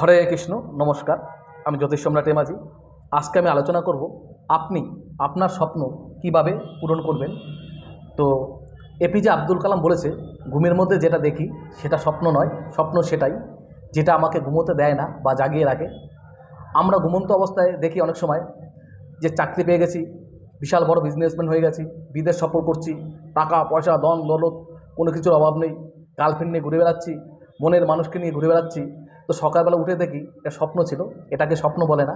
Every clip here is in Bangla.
হরে কৃষ্ণ, নমস্কার। আমি জ্যোতিষ সম্রাট এমাজি আজকে আমি আলোচনা করব, আপনি আপনার স্বপ্ন কীভাবে পূরণ করবেন? তো এপিজে আব্দুল কালাম বলেছে, ঘুমের মধ্যে যেটা দেখি সেটা স্বপ্ন নয়, স্বপ্ন সেটাই। যেটা আমাকে ঘুমোতে দেয় না বা জাগিয়ে রাখে। আমরা ঘুমন্ত অবস্থায় দেখি অনেক সময় যে চাকরি পেয়ে গেছি, বিশাল বড় বিজনেসম্যান হয়ে গেছি, বিদেশ সফর করছি, টাকা, পয়সা দন দৌলত, কোনো কিছুর অভাব নেই গার্লফ্রেন্ড নিয়ে ঘুরে বেড়াচ্ছি, মনের মানুষকে নিয়ে ঘুরে বেড়াচ্ছি। তো সকালবেলা উঠে দেখি এটা স্বপ্ন ছিল। এটাকে স্বপ্ন বলে না।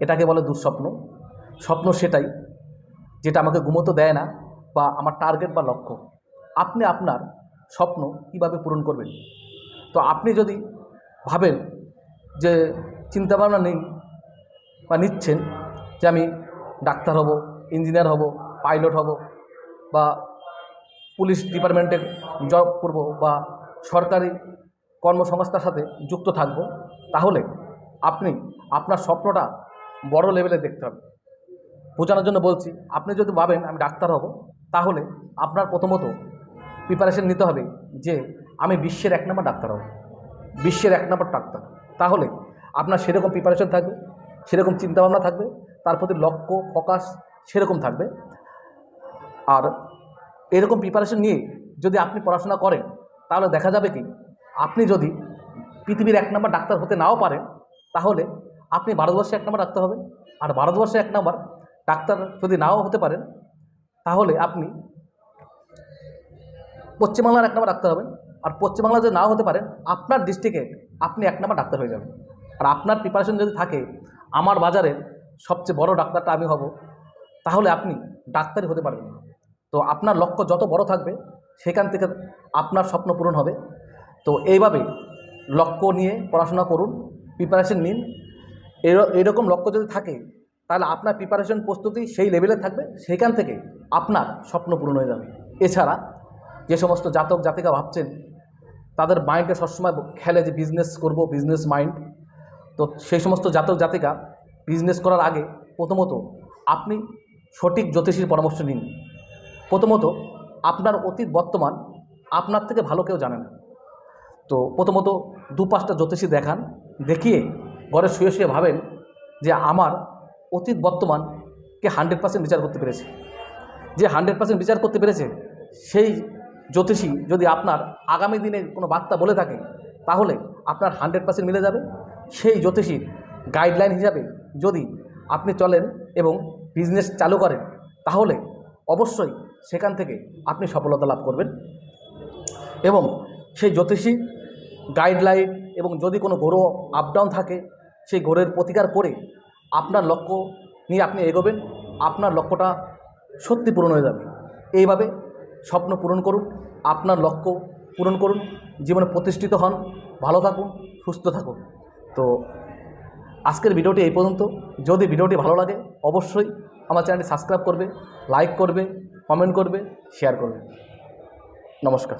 এটাকে বলে দুঃস্বপ্ন। স্বপ্ন সেটাই যেটা আমাকে ঘুমোতে দেয় না বা আমার টার্গেট বা লক্ষ্য। আপনি আপনার স্বপ্ন কীভাবে পূরণ করবেন? তো আপনি যদি ভাবেন যে চিন্তাভাবনা নেই বা নিচ্ছেন যে আমি ডাক্তার হব ইঞ্জিনিয়ার হব পাইলট হব বা পুলিশ ডিপার্টমেন্টে জব করব বা সরকারি কর্মসংস্থার সাথে যুক্ত থাকব, তাহলে আপনি আপনার স্বপ্নটা বড় লেভেলে দেখতে হবে বোঝানোর জন্য বলছি, আপনি যদি ভাবেন আমি ডাক্তার হব, তাহলে আপনার প্রথমত প্রিপারেশন নিতে হবে যে আমি বিশ্বের এক নম্বর ডাক্তার হব, বিশ্বের এক নম্বর ডাক্তার। তাহলে আপনার সেরকম প্রিপারেশন থাকবে, সেরকম চিন্তাভাবনা থাকবে, তার প্রতি লক্ষ্য ফোকাস সেরকম থাকবে। আর এরকম প্রিপারেশন নিয়ে যদি আপনি পড়াশোনা করেন, তাহলে দেখা যাবে কি আপনি যদি পৃথিবীর এক নম্বর ডাক্তার হতে নাও পারেন, তাহলে আপনি ভারতবর্ষে এক নম্বর ডাক্তার হবেন। আর ভারতবর্ষে এক নম্বর ডাক্তার যদি নাও হতে পারেন, তাহলে আপনি পশ্চিমবাংলার এক নম্বর ডাক্তার হবেন। আর পশ্চিমবাংলা যদি নাও হতে পারেন, আপনার ডিস্ট্রিক্টে আপনি এক নম্বর ডাক্তার হয়ে যাবেন। আর আপনার প্রিপারেশন যদি থাকে, আমার বাজারের সবচেয়ে বড় ডাক্তারটা আমি হব, তাহলে আপনি ডাক্তারই হতে পারবেন। তো আপনার লক্ষ্য যত বড় থাকবে, সেখান থেকে আপনার স্বপ্ন পূরণ হবে। তো এইভাবে লক্ষ্য নিয়ে পড়াশোনা করুন প্রিপারেশন নিন। এর- এরকম লক্ষ্য যদি থাকে, তাহলে আপনার প্রিপারেশন প্রস্তুতি সেই লেভেলে থাকবে, সেখান থেকে আপনার স্বপ্ন পূরণ হয়ে যাবে। এছাড়া যে সমস্ত জাতক, জাতিকা ভাবছেন, তাদের মাইন্ডে সবসময় খেলে যে বিজনেস করব বিজনেস মাইন্ড তো সেই সমস্ত জাতক, জাতিকা বিজনেস করার আগে প্রথমত আপনি সঠিক জ্যোতিষীর পরামর্শ নিন। প্রথমত আপনার অতীত, বর্তমান আপনার থেকে ভালো কেউ জানে না। তো প্রথমত দু পাঁচটা জ্যোতিষী দেখান, দেখিয়ে ঘরে শুয়ে শুয়ে ভাবেন যে আমার অতীত বর্তমানকে হান্ড্রেড পার্সেন্ট বিচার করতে পেরেছে। যে হান্ড্রেড পার্সেন্ট বিচার করতে পেরেছে, সেই জ্যোতিষী যদি আপনার আগামী দিনের কোনো বার্তা বলে থাকে, তাহলে আপনার হান্ড্রেড পার্সেন্ট মিলে যাবে। সেই জ্যোতিষীর গাইডলাইন হিসাবে যদি আপনি চলেন এবং বিজনেস চালু করেন, তাহলে অবশ্যই সেখান থেকে আপনি সফলতা লাভ করবেন। এবং সেই জ্যোতিষী গাইডলাইন এবং যদি কোনো গরু আপ ডাউন থাকে, সেই গড়ের প্রতিকার করে আপনার লক্ষ্য নিয়ে আপনি এগোবেন, আপনার লক্ষ্যটা সত্যি পূরণ হয়ে যাবে। এইভাবে স্বপ্ন পূরণ করুন, আপনার লক্ষ্য পূরণ করুন, জীবনে প্রতিষ্ঠিত হন, ভালো থাকুন, সুস্থ থাকুন। তো আজকের ভিডিওটি এই পর্যন্ত। যদি ভিডিওটি ভালো লাগে, অবশ্যই আমার চ্যানেলটি সাবস্ক্রাইব করবে লাইক করবে কমেন্ট করবে শেয়ার করবে। নমস্কার।